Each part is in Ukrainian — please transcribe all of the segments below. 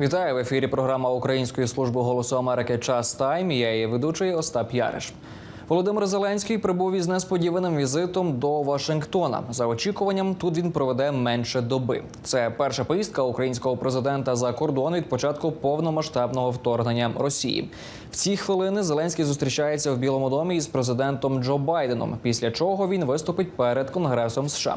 Вітаю в ефірі. Програма Української служби голосу Америки Час Тайм. Я її ведучий Остап Яриш. Володимир Зеленський прибув із несподіваним візитом до Вашингтона. За очікуванням, тут він проведе менше доби. Це перша поїздка українського президента за кордон від початку повномасштабного вторгнення Росії. В ці хвилини Зеленський зустрічається в Білому домі із президентом Джо Байденом. Після чого він виступить перед Конгресом США.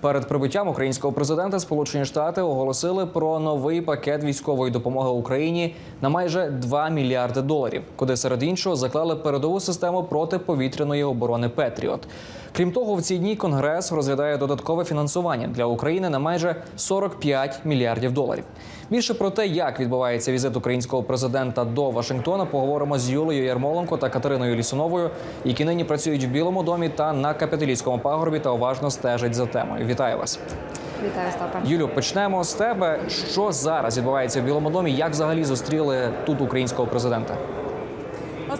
Перед прибуттям українського президента Сполучені Штати оголосили про новий пакет військової допомоги Україні на майже 2 мільярди доларів, куди серед іншого заклали передову систему протиповітряної оборони Петріот. Крім того, в ці дні Конгрес розглядає додаткове фінансування для України на майже 45 мільярдів доларів. Більше про те, як відбувається візит українського президента до Вашингтона, поговоримо з Юлею Ярмоленко та Катериною Лісуновою, які нині працюють в Білому домі та на капітолійському пагорбі та уважно стежать за темою. Вітаю вас, Вітаю, Стапе. Юлю. Почнемо з тебе. Що зараз відбувається в Білому домі? Як взагалі зустріли тут українського президента?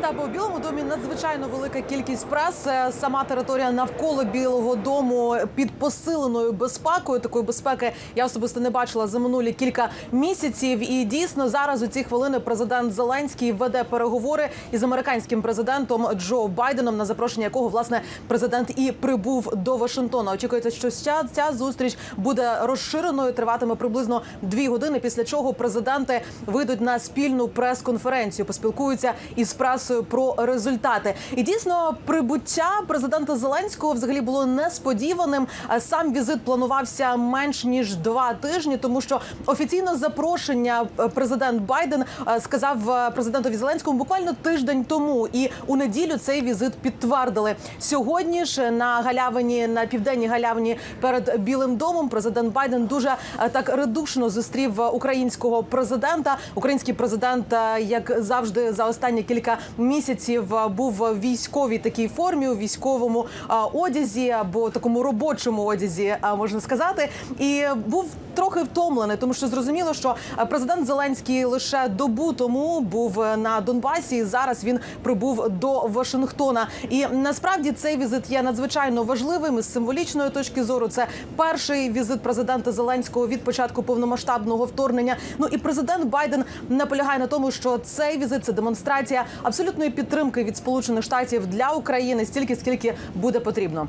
Остапе, у Білому домі надзвичайно велика кількість прес. Е, Сама територія навколо Білого дому під посиленою безпекою. Такої безпеки я особисто не бачила за минулі кілька місяців. І дійсно зараз у ці хвилини президент Зеленський веде переговори із американським президентом Джо Байденом, на запрошення якого власне президент і прибув до Вашингтона. Очікується, що ця, зустріч буде розширеною. Триватиме приблизно дві години. Після чого президенти вийдуть на спільну прес-конференцію, поспілкуються із пресою про результати. І дійсно, прибуття президента Зеленського взагалі було несподіваним. А Сам візит планувався менш ніж два тижні, тому що офіційно запрошення е, президент Байден е, сказав е, президентові Зеленському буквально тиждень тому. І у неділю цей візит підтвердили. Сьогодні ж на галявині на південній галявині перед Білим домом президент Байден дуже е, так редушно зустрів е, українського президента. Український президент, е, як завжди, за останні кілька місяців е, був в військовій такій формі, у військовому е, одязі або такому робочому одязі, е, можна сказати, і був трохи втомлений, тому що зрозуміло, що президент Зеленський лише добу тому був на Донбасі. і Зараз він прибув до Вашингтона. І насправді цей візит є надзвичайно важливим із символічної точки зору. Це перший візит президента Зеленського від початку повномасштабного вторгнення. Ну і президент Байден наполягає на тому, що цей візит це демонстрація абсолютної підтримки від Сполучених Штатів для України стільки, скільки буде потрібно.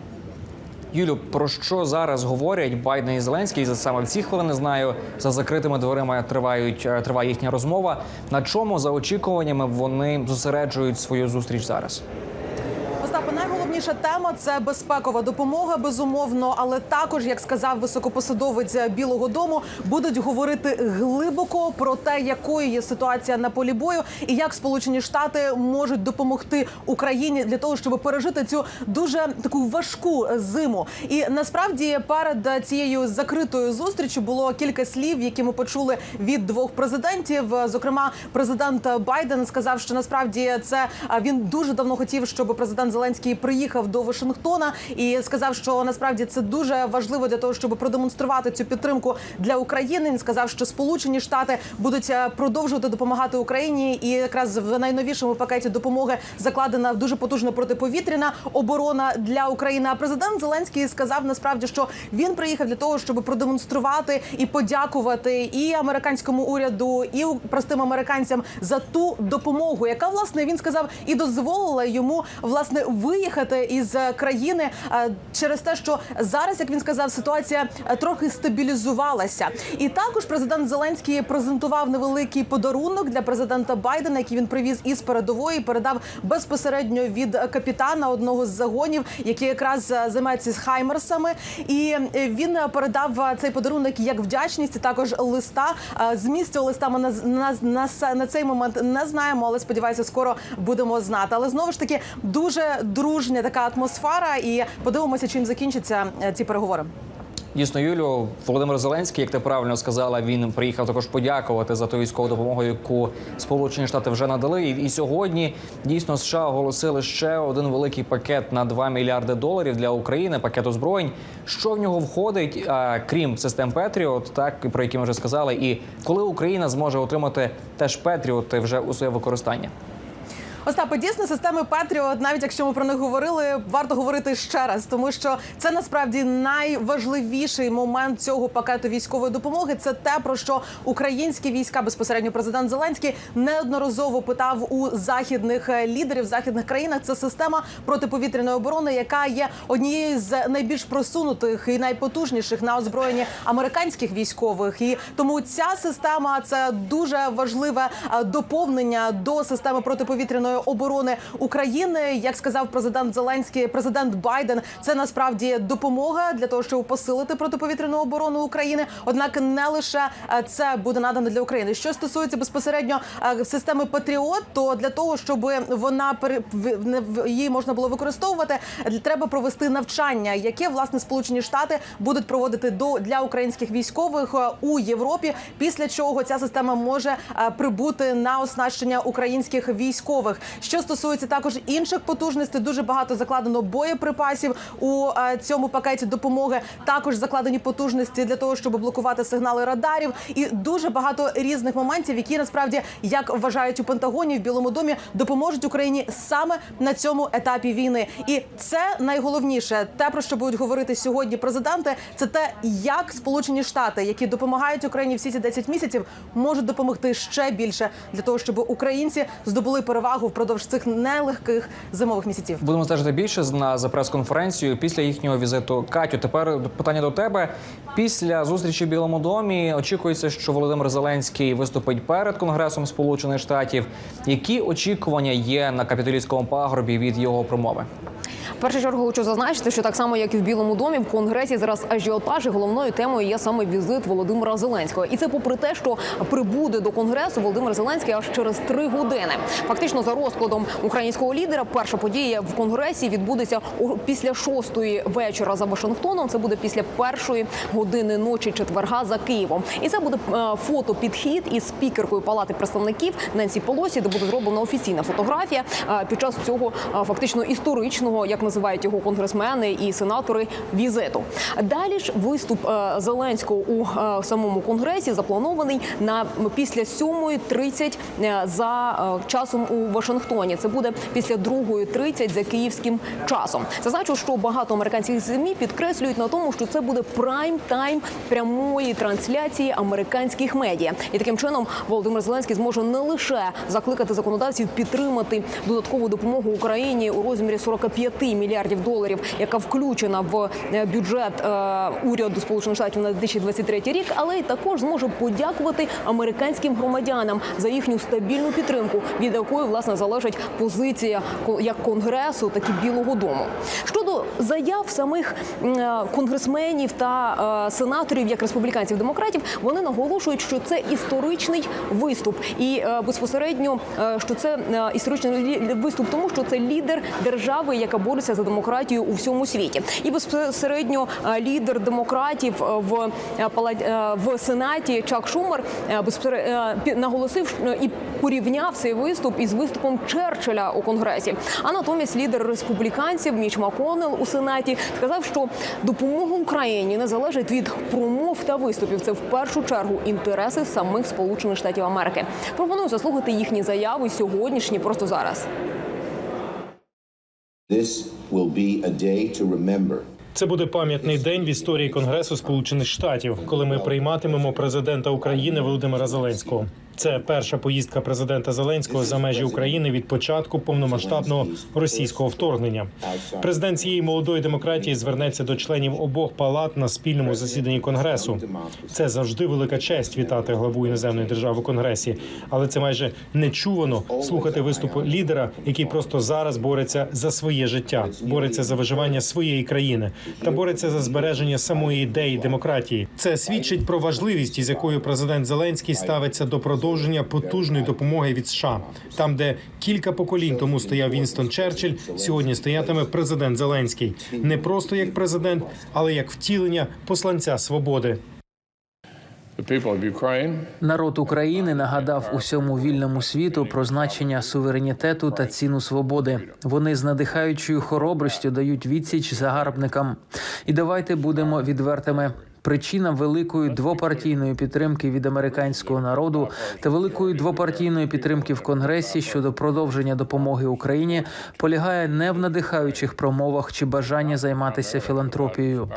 Юлю, про що зараз говорять Байден і Зеленський? За саме в ці хвилини знаю за закритими дверима тривають е, триває їхня розмова. На чому за очікуваннями вони зосереджують свою зустріч зараз? Найголовніша тема це безпекова допомога, безумовно, але також, як сказав високопосадовець Білого Дому, будуть говорити глибоко про те, якою є ситуація на полі бою, і як Сполучені Штати можуть допомогти Україні для того, щоб пережити цю дуже таку важку зиму. І насправді перед цією закритою зустрічю було кілька слів, які ми почули від двох президентів. Зокрема, президент Байден сказав, що насправді це він дуже давно хотів, щоб президент Зеленський приїхав до Вашингтона і сказав, що насправді це дуже важливо для того, щоб продемонструвати цю підтримку для України. Він сказав, що Сполучені Штати будуть е, продовжувати допомагати Україні, і якраз в найновішому пакеті допомоги закладена дуже потужна протиповітряна оборона для України. А президент Зеленський сказав насправді, що він приїхав для того, щоб продемонструвати і подякувати і американському уряду, і простим американцям за ту допомогу, яка власне він сказав і дозволила йому власне виїхати із е, країни е, через те, що зараз, як він сказав, ситуація е, трохи стабілізувалася. І також президент Зеленський презентував невеликий подарунок для президента Байдена, який він привіз із передової, передав безпосередньо від капітана одного з загонів, який якраз займається з хаймерсами. І він передав цей подарунок як вдячність, і також листа. Зміст цього листа ми на, на, на, на цей момент не знаємо, але сподіваюся, скоро будемо знати. Але знову ж таки дуже дружня така атмосфера, і подивимося, чим закінчаться е, ці переговори. Дійсно, Юлю, Володимир Зеленський, як ти правильно сказала, він приїхав також подякувати за ту військову допомогу, яку Сполучені Штати вже надали. І, сьогодні дійсно США оголосили ще один великий пакет на 2 мільярди доларів для України, пакет озброєнь. Що в нього входить, а, крім систем Петріот, так про які ми вже сказали, і коли Україна зможе отримати теж Петріоти вже у своє використання? Остапе, дійсно, системи Петріот, навіть якщо ми про них говорили, варто говорити ще раз, тому що це насправді найважливіший момент цього пакету військової допомоги. Це те, про що українські війська безпосередньо президент Зеленський неодноразово питав у західних лідерів західних країнах. Це система протиповітряної оборони, яка є однією з найбільш просунутих і найпотужніших на озброєнні американських військових. І тому ця система це дуже важливе е, доповнення до системи протиповітряної оборони України. Як сказав президент Зеленський, президент Байден, це насправді допомога для того, щоб посилити протиповітряну оборону України. Однак не лише е, це буде надано для України. Що стосується безпосередньо е, системи Патріот, то для того, щоб вона її можна було використовувати, треба провести навчання, яке власне Сполучені Штати будуть проводити до для українських військових е, у Європі. Після чого ця система може е, прибути на оснащення українських військових. Що стосується також інших потужностей, дуже багато закладено боєприпасів у е, цьому пакеті допомоги. Також закладені потужності для того, щоб блокувати сигнали радарів, і дуже багато різних моментів, які насправді як вважають у Пентагоні в Білому домі, допоможуть Україні саме на цьому етапі війни. І це найголовніше, те про що будуть говорити сьогодні президенти, це те, як Сполучені Штати, які допомагають Україні всі ці 10 місяців, можуть допомогти ще більше для того, щоб українці здобули перевагу впродовж цих нелегких зимових місяців. Будемо стежити більше на за прес-конференцію після їхнього візиту. Катю, тепер питання до тебе. Після зустрічі в Білому домі очікується, що Володимир Зеленський виступить перед Конгресом Сполучених Штатів. Які очікування є на капітолійському пагорбі від його промови? Першу чергу хочу зазначити, що так само, як і в Білому домі, в конгресі зараз ажіотаж і головною темою є саме візит Володимира Зеленського. І це попри те, що прибуде до конгресу Володимир Зеленський аж через три години. Фактично, за розкладом українського лідера, перша подія в конгресі відбудеться після шостої вечора за Вашингтоном. Це буде після першої години ночі четверга за Києвом. І це буде е, фото підхід із спікеркою Палати представників Ненсі Полосі, де буде зроблена офіційна фотографія е, під час цього е, фактично історичного, як називають його конгресмени і сенатори, візиту. Далі ж виступ е, Зеленського у е, самому конгресі запланований на після 7.30 е, за часом у Вашингтоні. Це буде після 2.30 за київським часом. Зазначу, що багато американських ЗМІ підкреслюють на тому, що це буде прайм тайм прямої трансляції американських медіа, і таким чином Володимир Зеленський зможе не лише закликати законодавців підтримати додаткову допомогу Україні у розмірі 45 мільярдів доларів, яка включена в е, бюджет е, уряду Сполучених Штатів на 2023 рік, але й також зможе подякувати американським громадянам за їхню стабільну підтримку, від якої власне залежить позиція як конгресу, так і Білого Дому. Щодо заяв самих е, конгресменів та сенаторів, як республіканців демократів, вони наголошують, що це історичний виступ, і безпосередньо що це історичний виступ, тому що це лідер держави, яка бореться за демократію у всьому світі, і безпосередньо е, лідер демократів е, в е, в сенаті Чак Шумер наголосив і порівняв цей виступ із виступом Черчилля у конгресі. А натомість лідер республіканців Міч Маконел у сенаті сказав, що допомога Україні не залежить від промов та виступів. Це в першу чергу інтереси самих Сполучених Штатів Америки. Пропоную заслухати їхні заяви сьогоднішні просто зараз. This will be a day to remember. Це буде пам'ятний день в історії Конгресу Сполучених Штатів, коли ми прийматимемо президента України Володимира Зеленського. Це перша поїздка президента Зеленського за межі України від початку повномасштабного російського вторгнення. Президент цієї молодої демократії звернеться до членів обох палат на спільному засіданні конгресу. Це завжди велика честь вітати главу іноземної держави у конгресі, але це майже нечувано слухати виступу лідера, який просто зараз бореться за своє життя, бореться за виживання своєї країни та бореться за збереження самої ідеї демократії. Це свідчить про важливість, із якою президент Зеленський ставиться до продовження потужної допомоги від США. Там, де кілька поколінь тому стояв Вінстон Черчилль, сьогодні стоятиме президент Зеленський не просто як президент, але як втілення посланця свободи. Народ України нагадав усьому вільному світу про значення суверенітету та ціну свободи. Вони з надихаючою хоробрістю дають відсіч загарбникам. І давайте будемо відвертими. Причина великої двопартійної підтримки від американського народу та великої двопартійної підтримки в Конгресі щодо продовження допомоги Україні полягає не в надихаючих промовах чи бажанні займатися філантропією.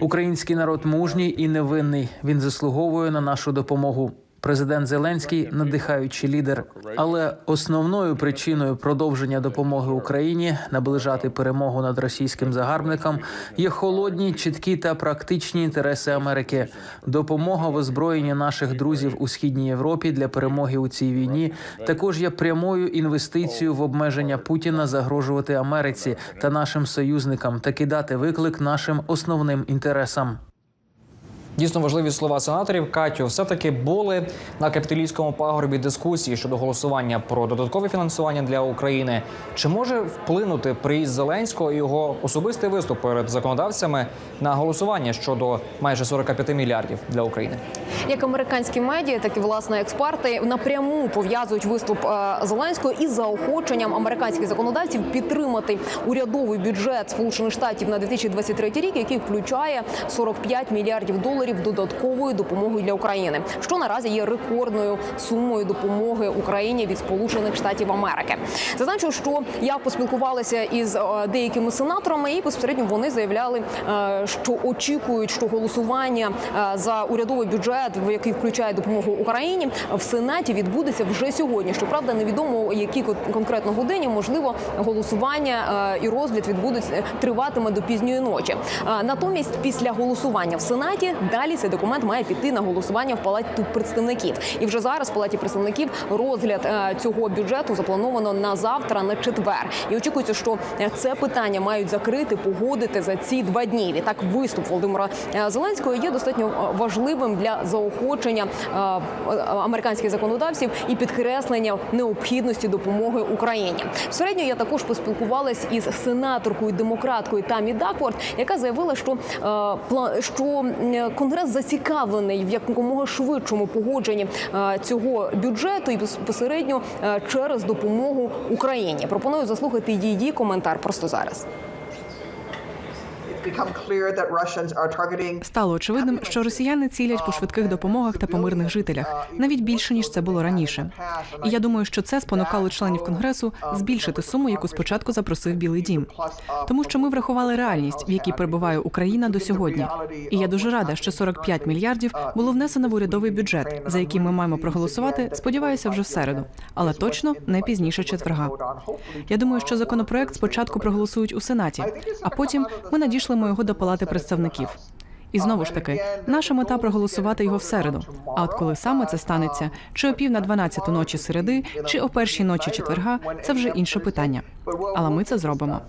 Український народ мужній і невинний. Він заслуговує на нашу допомогу. Президент Зеленський надихаючий лідер, але основною причиною продовження допомоги Україні наближати перемогу над російським загарбником є холодні, чіткі та практичні інтереси Америки. Допомога в озброєнні наших друзів у східній Європі для перемоги у цій війні також є прямою інвестицією в обмеження Путіна загрожувати Америці та нашим союзникам та кидати виклик нашим основним інтересам. Дійсно важливі слова сенаторів. Катю, все таки були на капітолійському пагорбі дискусії щодо голосування про додаткове фінансування для України. Чи може вплинути приїзд Зеленського і його особистий виступ перед законодавцями на голосування щодо майже 45 мільярдів для України? Як американські медіа, так і власне експерти напряму пов'язують виступ е, Зеленського із заохоченням американських законодавців підтримати урядовий бюджет Сполучених Штатів на 2023 рік, який включає 45 мільярдів доларів додаткової допомоги для України, що наразі є рекордною сумою допомоги Україні від Сполучених Штатів Америки. Зазначу, що я поспілкувалася із е, деякими сенаторами, і безпосередньо вони заявляли, е, що очікують, що голосування е, за урядовий бюджет, в який включає допомогу Україні, в сенаті відбудеться вже сьогодні. Щоправда, невідомо у якій конкретно годині можливо голосування і розгляд відбудеться триватиме до пізньої ночі. Натомість, після голосування в сенаті далі цей документ має піти на голосування в палаті представників. І вже зараз в палаті представників розгляд е, цього бюджету заплановано на завтра, на четвер. І очікується, що е, це питання мають закрити, погодити за ці два дні. Відтак, виступ Володимира е, Зеленського є достатньо важливим для заохочення американських законодавців і підкреслення необхідності допомоги Україні. Середньо я також поспілкувалась із сенаторкою демократкою Тамі Дакворд, яка заявила, що що конгрес зацікавлений в якомога швидшому погодженні е, цього бюджету і безпосередньо е, через допомогу Україні. Пропоную заслухати її коментар просто зараз. Стало очевидним, що росіяни цілять по швидких допомогах та по мирних жителях навіть більше ніж це було раніше. І я думаю, що це спонукало членів конгресу збільшити суму, яку спочатку запросив Білий Дім. Тому що ми врахували реальність, в якій перебуває Україна до сьогодні. І я дуже рада, що 45 мільярдів було внесено в урядовий бюджет, за який ми маємо проголосувати. Сподіваюся, вже в середу, але точно не пізніше четверга. Я думаю, що законопроект спочатку проголосують у сенаті, а потім ми надішлемо його до палати представників. І знову ж таки, наша мета проголосувати його в середу. А от коли саме це станеться, чи о пів на 12 ночі середи, чи о першій ночі четверга, це вже інше питання. Але ми це зробимо.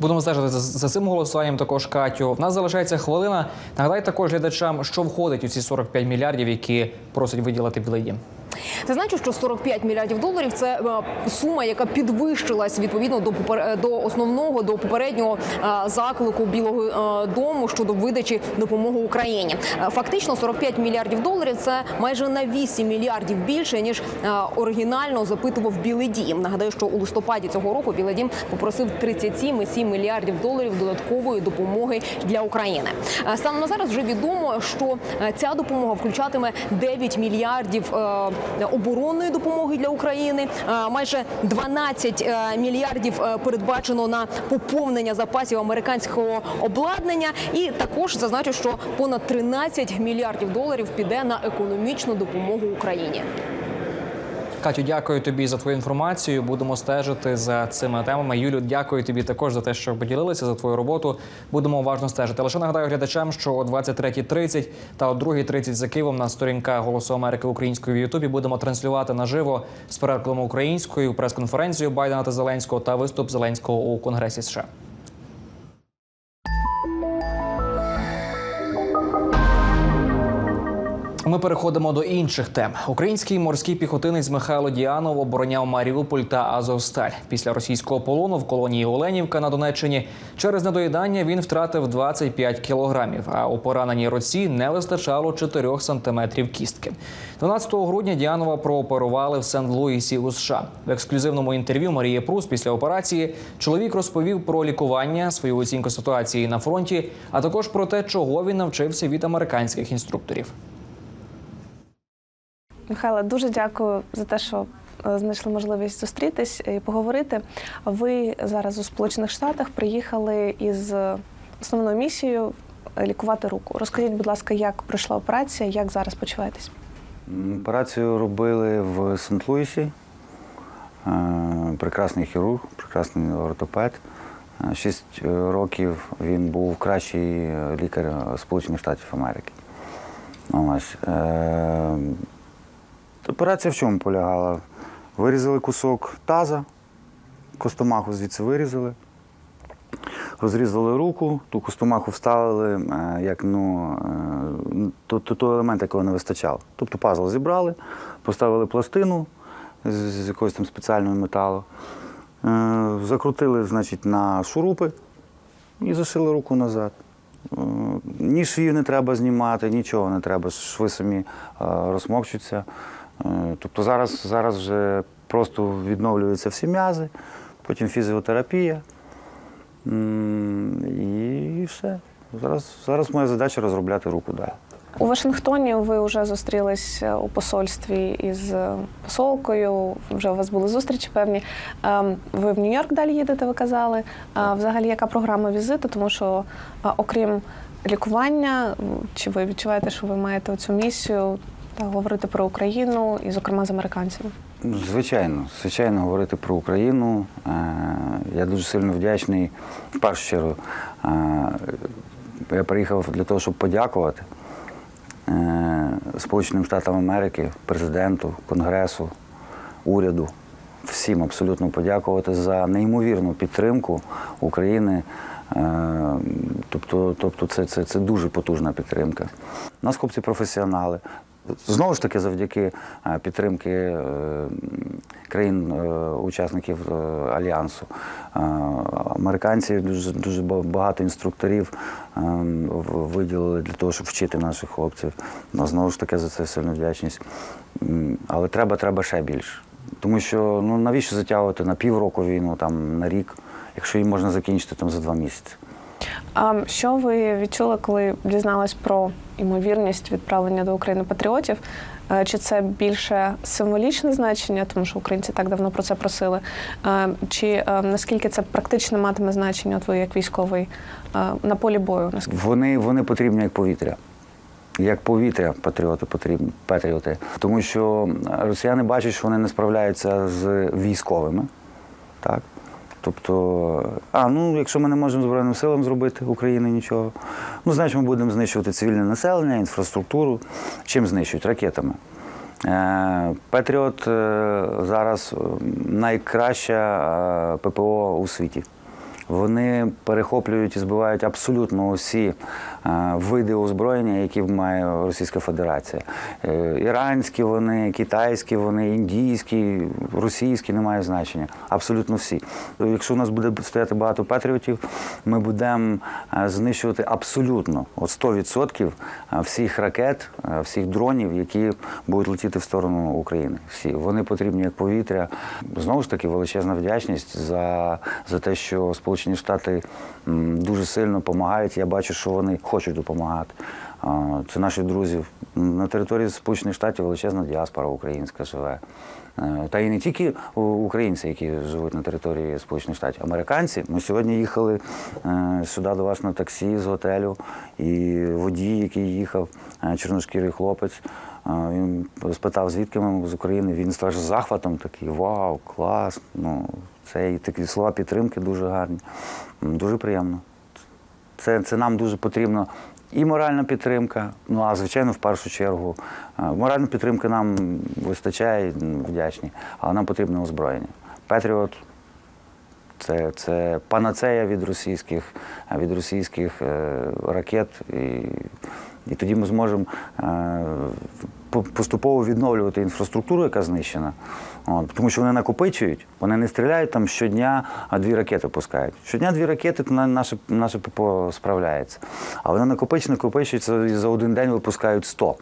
Будемо стежити за цим голосуванням. Також Катю. В нас залишається хвилина. Нагадай також глядачам, що входить у ці 45 мільярдів, які просить виділити Білий Дім. Ти знаєш, що 45 мільярдів доларів це е, сума, яка підвищилась відповідно до е, до основного до попереднього е, заклику Білого Дому щодо видачі допомоги Україні. Фактично 45 мільярдів доларів це майже на 8 мільярдів більше ніж оригінально запитував Білий Дім. Нагадаю, що у листопаді цього року Білий Дім попросив 37,7 мільярдів доларів додаткової допомоги для України. Станом на зараз вже відомо, що ця допомога включатиме 9 мільярдів оборонної допомоги для України. Е, Майже 12 е, мільярдів е, передбачено на поповнення запасів американського обладнання. І також зазначу, що понад 13 мільярдів доларів піде на економічну допомогу Україні. Катю, дякую тобі за твою інформацію. Будемо стежити за цими темами. Юлю, дякую тобі також за те, що поділилися за твою роботу. Будемо уважно стежити. Лише нагадаю глядачам, що о 23.30 та о 2.30 за Києвом на сторінках Голосу Америки українською в Ютубі будемо транслювати наживо з перекладом українською прес-конференцію Байдена та Зеленського та виступ Зеленського у Конгресі США. Ми переходимо до інших тем. Український морський піхотинець Михайло Діанов обороняв Маріуполь та Азовсталь. Після російського полону в колонії Оленівка на Донеччині через недоїдання він втратив 25 кілограмів. А у пораненій руці не вистачало 4 сантиметрів кістки. 12 грудня Діанова прооперували в Сент-Луісі у США. В ексклюзивному інтерв'ю Марії Прус після операції чоловік розповів про лікування, свою оцінку ситуації на фронті, а також про те, чого він навчився від американських інструкторів. Михайло, дуже дякую за те, що е, знайшли можливість зустрітись і поговорити. Ви зараз у Сполучених Штатах приїхали із е, основною місією лікувати руку. Розкажіть, будь ласка, як пройшла операція, як зараз почуваєтесь? Операцію робили в Сент-Луісі. Е, Прекрасний хірург, прекрасний ортопед. Шість років він був кращий лікар Сполучених Штатів Америки. Ось. Операція в чому полягала? Вирізали кусок таза, костомаху звідси вирізали, розрізали руку, ту костомаху вставили е, як ну, е, то, то, той елемент, якого не вистачало. Тобто пазл зібрали, поставили пластину з, з якогось там спеціального металу, е, закрутили значить, на шурупи і зашили руку назад. Е, Ні шию не треба знімати, нічого не треба, шви самі розмокчуться. Е, Тобто зараз, зараз вже просто відновлюються всі м'язи, потім фізіотерапія. І все. Зараз, зараз моя задача розробляти руку далі. У Вашингтоні ви вже зустрілись е, у посольстві із е, посолкою. Вже у вас були зустрічі певні. Ем, Ви в Нью-Йорк далі їдете, ви казали. А взагалі, яка програма візиту? Тому що, окрім лікування, чи ви відчуваєте, що ви маєте цю місію та говорити про Україну і, зокрема, з американцями? Ну, Звичайно, звичайно, говорити про Україну. Е, Я дуже сильно вдячний. В першу чергу, е, я приїхав для того, щоб подякувати е, Сполученим Штатам Америки, президенту, Конгресу, уряду, всім абсолютно подякувати за неймовірну підтримку України. Тобто, тобто це, це, це дуже потужна підтримка. У нас хлопці професіонали. Знову ж таки, завдяки е, підтримки е, країн-учасників Альянсу. Е, Американці дуже, дуже багато інструкторів виділили для того, щоб вчити наших хлопців. Ну, Знову ж таки, за це сильна вдячність. Але треба, треба ще більше. Тому що ну, навіщо затягувати на півроку війну, там, на рік, якщо її можна закінчити там, за два місяці. А що ви відчули, коли дізнались про ймовірність відправлення до України патріотів? Е, Чи це більше символічне значення, тому що українці так давно про це просили? Е, Чи е, наскільки це практично матиме значення, от ви як військовий на полі бою? Наскільки? Вони, вони потрібні як повітря. Як повітря патріоти потрібні патріоти. Тому що росіяни бачать, що вони не справляються з військовими. Так? Тобто, а ну якщо ми не можемо Збройним силам зробити України нічого, ну значить ми будемо знищувати цивільне населення, інфраструктуру. Чим знищують? Ракетами. Е, Патріот е, зараз найкраща е, ППО у світі. Вони перехоплюють і збивають абсолютно усі е, види озброєння, які має Російська Федерація. Е, Іранські вони, китайські вони, індійські, російські немає значення. Абсолютно всі. Якщо у нас буде стояти багато патріотів, ми будемо е, знищувати абсолютно от 100% всіх ракет, всіх дронів, які будуть летіти в сторону України. Всі вони потрібні як повітря. Знову ж таки, величезна вдячність за, за те, що Сполучені Штати дуже сильно допомагають. Я бачу, що вони хочуть допомагати. Це наші друзі. На території Сполучених Штатів величезна діаспора українська живе. Е, Та і не тільки українці, які живуть на території Сполучених Штатів, американці. Ми сьогодні їхали е, сюди до вас на таксі з готелю, і водій, який їхав, е, чорношкірий хлопець. Він спитав, звідки ми з України. Він з захватом такий вау, клас. Ну, це і такі слова підтримки дуже гарні. Дуже приємно. Це, це нам дуже потрібно. І моральна підтримка, ну а звичайно, в першу чергу, е, моральна підтримка нам вистачає, вдячні, але нам потрібне озброєння. Петріот це, це панацея від російських, від російських е, ракет і І тоді ми зможемо е, поступово відновлювати інфраструктуру, яка знищена. От, тому що вони накопичують, вони не стріляють там щодня, а дві ракети пускають. Щодня дві ракети, то наше, наше ППО справляється. А вони накопичують, накопичуються і за один день випускають 100.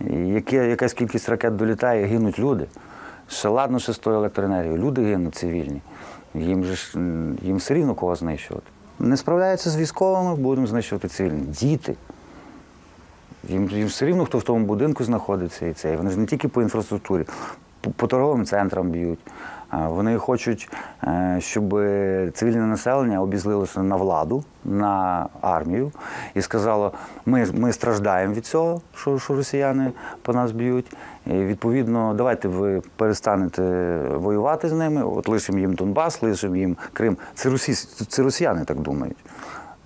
І яке, якась кількість ракет долітає, гинуть люди. Ще ладно, ще з тою електроенергією. Люди гинуть цивільні. Їм же ж їм все рівно кого знищувати. Не справляються з військовими, будемо знищувати цивільні. Діти. Їм, їм все рівно, хто в тому будинку знаходиться, і це. Вони ж не тільки по інфраструктурі, по, по торговим центрам б'ють. Вони хочуть, е, щоб цивільне населення обізлилося на владу, на армію і сказало, ми, ми страждаємо від цього, що, що росіяни по нас б'ють. І відповідно, давайте ви перестанете воювати з ними, от лишимо їм Донбас, лишимо їм Крим. Це, росі... це росіяни так думають.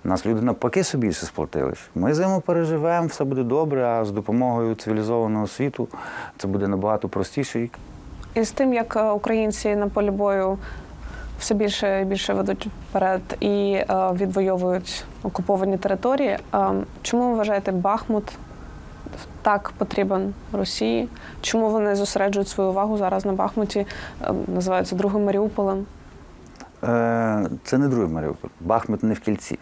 Нас люди навпаки ще більше сплотились. Ми зиму переживемо, все буде добре, а з допомогою цивілізованого світу це буде набагато простіше. І з тим, як е, українці на полі бою все більше і більше ведуть вперед і е, відвоюють окуповані території. е, чому ви вважаєте Бахмут так потрібен Росії? Чому вони зосереджують свою увагу зараз на Бахмуті, називаються другим Маріуполем? Це не другий Маріуполь. Бахмут не в кільці.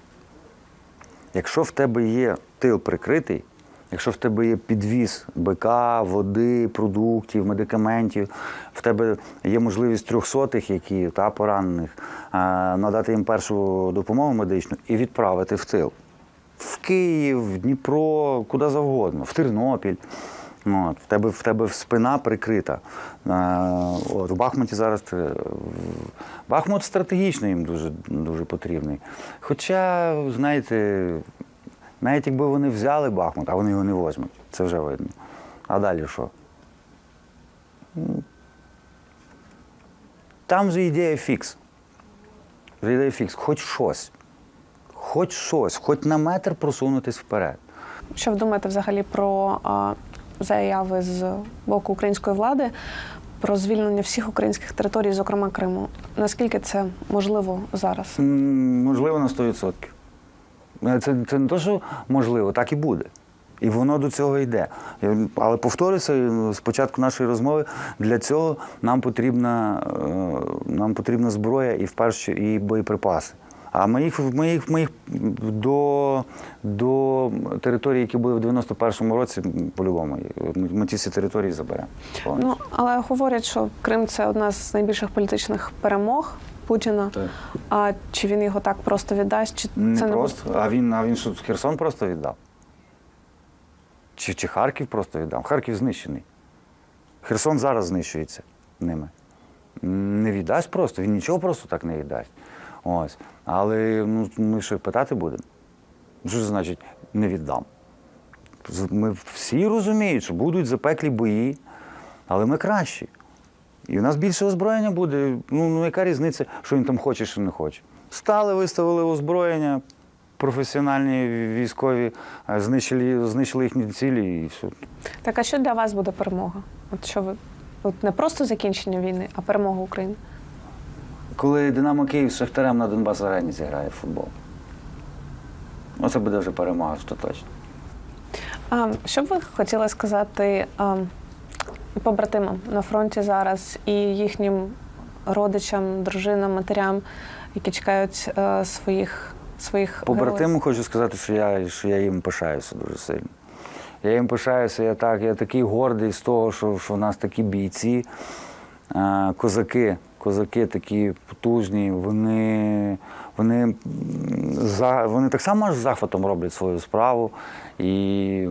Якщо в тебе є тил прикритий, якщо в тебе є підвіз БК, води, продуктів, медикаментів, в тебе є можливість трьохсотих, які та поранених, е, надати їм першу допомогу медичну і відправити в тил. В Київ, в Дніпро, куди завгодно, в Тернопіль. От, в, тебе, в тебе спина прикрита. Е, от, у Бахмуті зараз це, Бахмут стратегічно їм дуже, дуже потрібний. Хоча, знаєте, навіть якби вони взяли Бахмут, а вони його не возьмуть, це вже видно. А далі що? Ну, Там же ідея фікс. Ідея фікс, хоч щось. Хоч щось, хоч на метр просунутись вперед. Що ви думаєте взагалі про а, заяви з боку української влади про звільнення всіх українських територій, зокрема Криму? Наскільки це можливо зараз? Можливо, на 100%. Е, Це, це не те, що можливо, так і буде. І воно до цього йде. Але повторюся, е, з початку нашої розмови, для цього нам потрібна, е, нам потрібна зброя і вперше і боєприпаси. А ми їх, ми їх, ми їх до, до території, які були в 91-му році, по-любому, ми, ці всі території заберемо. Ну але говорять, що Крим це одна з найбільших політичних перемог Путіна. Так. А чи він його так просто віддасть? Чи Не це просто. А він, а він що, Херсон просто віддав? Чи, чи Харків просто віддав? Харків знищений. Херсон зараз знищується ними. Не віддасть просто, він нічого просто так не віддасть. Ось. Але ну, ми що питати будемо? Що це значить не віддам? Ми всі розуміють, що будуть запеклі бої, але ми кращі. І в нас більше озброєння буде. Ну, ну яка різниця, що він там хоче, що не хоче. Стали, виставили озброєння, професіональні військові, е, знищили, знищили їхні цілі і все. Так, а що для вас буде перемога? От що ви от не просто закінчення війни, а перемога України? Коли Динамо Київ з Шахтарем на Донбас арені зіграє в футбол. Оце буде вже перемога, що точно. А, що б ви хотіли сказати а, побратимам на фронті зараз, і їхнім родичам, дружинам, матерям, які чекають е, своїх своїх? Побратиму хочу сказати, що я, що я їм пишаюся дуже сильно. Я їм пишаюся, я так, я такий гордий з того, що, що в нас такі бійці, е, козаки, козаки такі потужні, вони, вони, за, вони так само з захватом роблять свою справу. І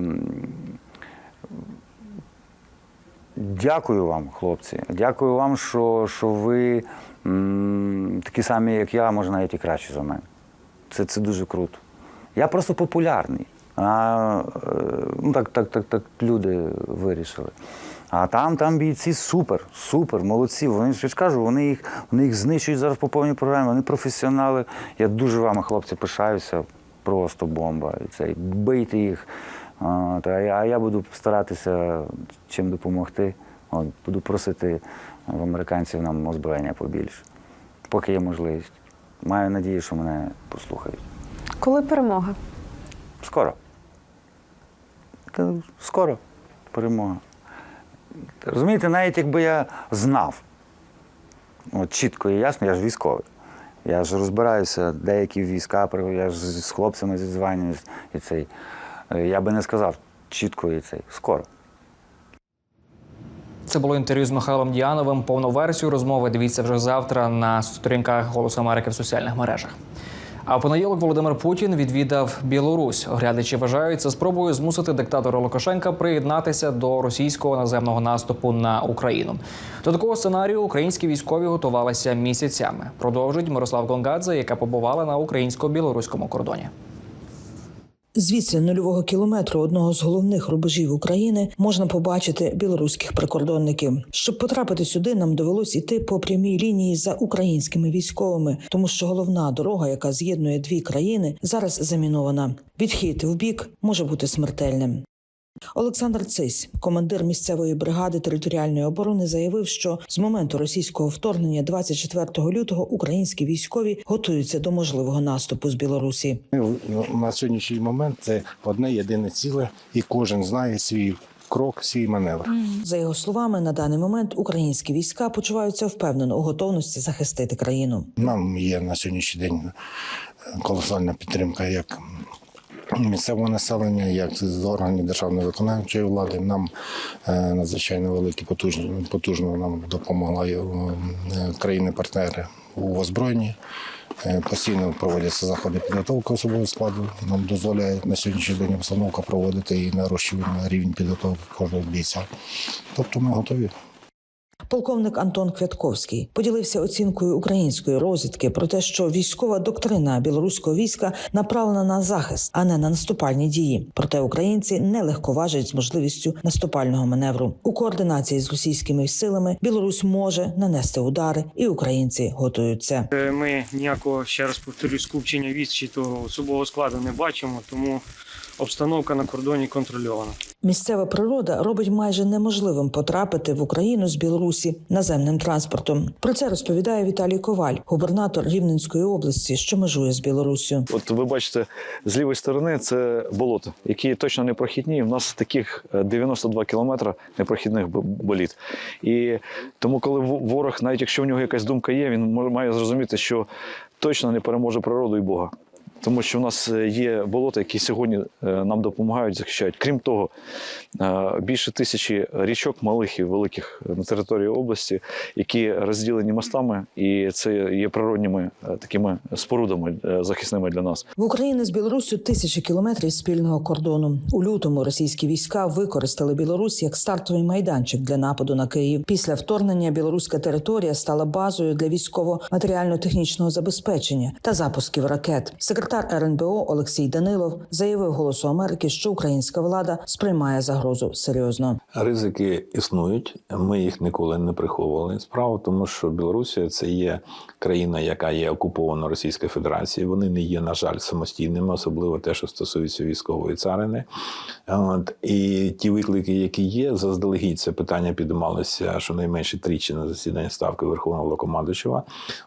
Дякую вам, хлопці. Дякую вам, що, що ви м, такі самі, як я, може навіть і кращі за мене. Це, це дуже круто. Я просто популярний. А, е, ну, так, так, так, так люди вирішили. А там, там бійці супер, супер, молодці. Вони ж кажу, вони їх, вони їх знищують зараз по повній програмі, вони професіонали. Я дуже вами, хлопці, пишаюся. Просто бомба. Це, бийте їх. А, я- а я буду старатися чим допомогти. От, буду просити в американців нам озброєння побільше, поки є можливість. Маю надію, що мене послухають. Коли перемога? Скоро. Скоро перемога. Розумієте, навіть якби я знав, от чітко і ясно, я ж військовий. Я ж розбираюся, деякі війська, я ж з хлопцями зізванююсь і цей. Е, Я би не сказав чітко і цей. Скоро. Це було інтерв'ю з Михайлом Діановим. Повну версію розмови дивіться вже завтра на сторінках Голосу Америки в соціальних мережах. А в понеділок Володимир Путін відвідав Білорусь. Оглядачі вважають спробою змусити диктатора Лукашенка приєднатися до російського наземного наступу на Україну. До такого сценарію українські військові готувалися місяцями. Продовжить Мирослав Гонгадзе, яка побувала на українсько-білоруському кордоні. Звідси нульового кілометру одного з головних рубежів України можна побачити білоруських прикордонників. Щоб потрапити сюди, нам довелось іти по прямій лінії за українськими військовими, тому що головна дорога, яка з'єднує дві країни, зараз замінована. Відхід в бік може бути смертельним. Олександр Цись, командир місцевої бригади територіальної оборони, заявив, що з моменту російського вторгнення 24 лютого українські військові готуються до можливого наступу з Білорусі. На сьогоднішній момент це одне єдине ціле, і кожен знає свій крок, свій маневр. За його словами, на даний момент українські війська почуваються впевнено у готовності захистити країну. Нам є на сьогоднішній день колосальна підтримка як місцевого населення, як з органів державної виконавчої влади. Нам е, надзвичайно великі потужні потужно нам допомогла е, країни-партнери у озброєнні. Е, Постійно проводяться заходи підготовки особового складу. Нам дозволяє на сьогоднішній день обстановка проводити і нарощування рівень підготовки кожного бійця. Тобто ми готові. Полковник Антон Квятковський поділився оцінкою української розвідки про те, що військова доктрина білоруського війська направлена на захист, а не на наступальні дії. Проте українці не легковажать з можливістю наступального маневру у координації з російськими силами. Білорусь може нанести удари, і українці готуються. Ми ніякого ще раз повторюю скупчення військ чи того особового складу не бачимо, тому обстановка на кордоні контрольована. Місцева природа робить майже неможливим потрапити в Україну з Білорусі наземним транспортом. Про це розповідає Віталій Коваль, губернатор Рівненської області, що межує з Білоруссю. От ви бачите, з лівої сторони це болото, які точно не прохідні. У нас таких е, 92 кілометри непрохідних боліт. І тому, коли ворог, навіть якщо в нього якась думка є, він має зрозуміти, що точно не переможе природу і Бога. Тому що в нас е, є болота, які сьогодні е, нам допомагають, захищають. Крім того, е, більше тисячі річок малих і великих на території області, які розділені мостами, і це є природніми такими спорудами захисними для нас. В Україні з Білоруссю тисячі кілометрів спільного кордону. У лютому російські війська використали Білорусь як стартовий майданчик для нападу на Київ. Після вторгнення білоруська територія стала базою для військово-матеріально-технічного забезпечення та запусків ракет. Секретар РНБО Олексій Данилов заявив Голосу Америки, що українська влада сприймає загрозу серйозно. Ризики існують. Ми їх ніколи не приховували. Справа тому, що Білорусія це є країна, яка є окупована Російською Федерацією. Вони не є, на жаль, самостійними, особливо те, що стосується військової царини. От і ті виклики, які є, заздалегідь це питання підіймалося щонайменше тричі на засіданні ставки Верховного Головнокомандуючого.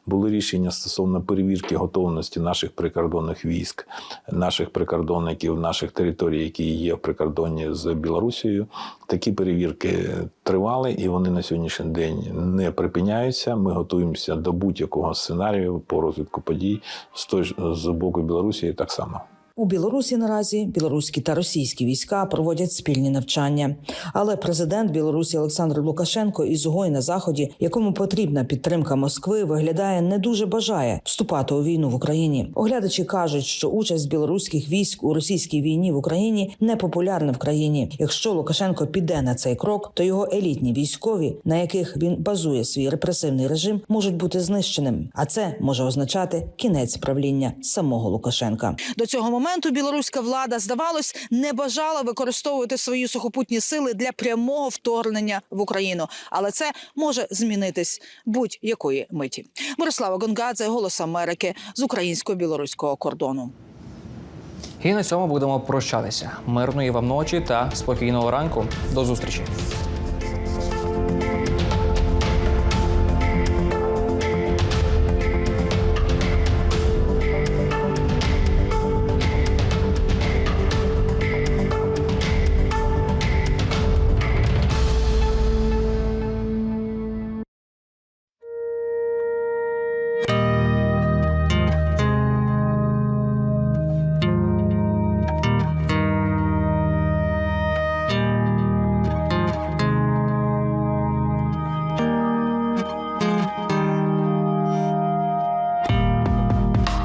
Були рішення стосовно перевірки готовності наших прикордонних військ, наших прикордонників, наших територій, які є в прикордонні з Білорусією. Такі перевірки тривали, і вони на сьогоднішній день не припиняються. Ми готуємося до будь-якого сценарію по розвитку подій з той з боку Білорусі так само. У Білорусі наразі білоруські та російські війська проводять спільні навчання. Але президент Білорусі Олександр Лукашенко ізгой на заході, якому потрібна підтримка Москви, виглядає не дуже бажає вступати у війну в Україні. Оглядачі кажуть, що участь білоруських військ у російській війні в Україні не популярна в країні. Якщо Лукашенко піде на цей крок, то його елітні військові, на яких він базує свій репресивний режим, можуть бути знищеним. А це може означати кінець правління самого Лукашенка. До цього моменту білоруська влада, здавалось, не бажала використовувати свої сухопутні сили для прямого вторгнення в Україну, але це може змінитись будь-якої миті. Мирослава Гонгадзе, Голос Америки з українсько-білоруського кордону. І на цьому будемо прощатися. Мирної вам ночі та спокійного ранку. До зустрічі.